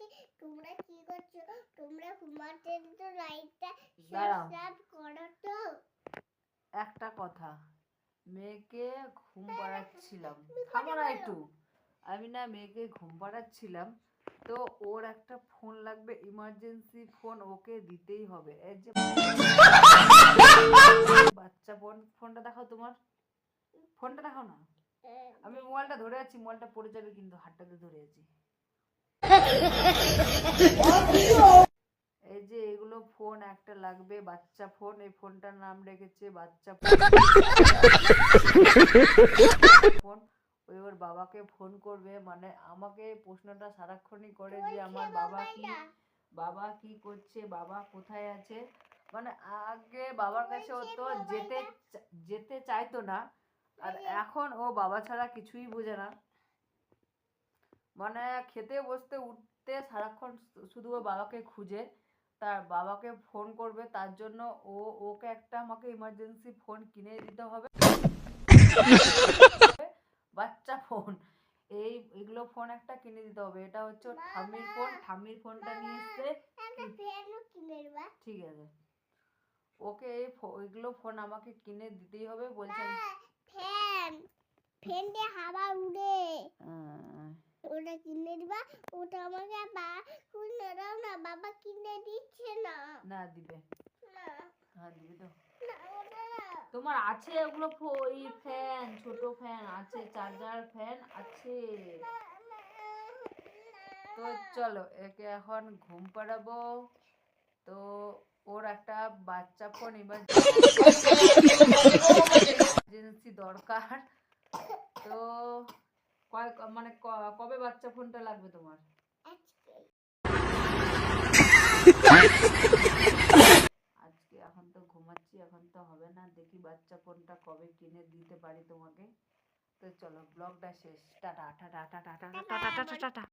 বলছি তোমরা কি করছ? তোমরা ঘুমাতে তো লাইটটা সাবস্ক্রাইব করো তো। একটা কথা মেয়েকে ঘুম পাড়াচ্ছিলাম। থামো না একটু। আমি না মেয়েকে ঘুম পাড়াচ্ছিলাম তো ওর একটা ফোন লাগবে ইমার্জেন্সি ফোন ওকে দিতেই হবে। এই যে বাচ্চা ফোন ফোনটা দেখাও তোমার। ফোনটা দেখাও না? আমি মোবাইলটা ধরে আছি মোবাইলটা পড়ে যাবে কিন্তু হাতটাতে ধরে আছি। এই যে এগুলো ফোন একটা লাগবে বাচ্চা ফোন এই ফোনটার নাম রেখেছে বাচ্চা ফোন ওই ওর বাবাকে ফোন করবে মানে আমাকে প্রশ্নটা সারাক্ষণই করে যে আমার বাবা কি বাবা কি করছে বাবা কোথায় আছে? মানে আগে বাবার কাছে ও তো যেতে যেতে চাইতো না আর এখন ও বাবা ছাড়া কিছুই বোঝে না। মানে খেতে বসতে উঠতে সারাক্ষণ শুধু ও বাবাকে খুঁজে। তার বাবাকে ফোন করবে তার জন্য ও ওকে একটা আমাকে ইমার্জেন্সি ফোন কিনে দিতে হবে। বাচ্চা ফোন এই এগুলো ফোন একটা কিনে দিতে হবে। এটা হচ্ছে ওর ঠাম্মির ফোন ঠাম্মির ফোনটা নিয়ে এসছে। ঠিক আছে। ওকে এই এগুলো ফোন আমাকে কিনে দিতেই হবে বলছেন ফ্যান ফ্যান দিয়ে হাওয়া উড়ে। দিবা ওটা আমাকে বা কিনে দাও না বাবা কিনে দিচ্ছে না। না দিবে। না। হ্যাঁ দিবে তো। তোমার আছে ওগুলো ওই ফ্যান ছোট ফ্যান আছে চার্জার ফ্যান আছে। তো চলো একে এখন ঘুম পাড়াবো। তো ওর একটা বাচ্চা ফোন এবার ইমার্জেন্সি দরকার। তো কয় মানে কবে বাচ্চা ফোনটা লাগবে তোমার আজকে আজকে এখন তো ঘুমাচ্ছি, এখন তো হবে না। দেখি বাচ্চা ফোনটা কবে কিনে দিতে পারি তোমাকে। তো চলো, ব্লগটা শেষ। Tata tata tata tata tata tata.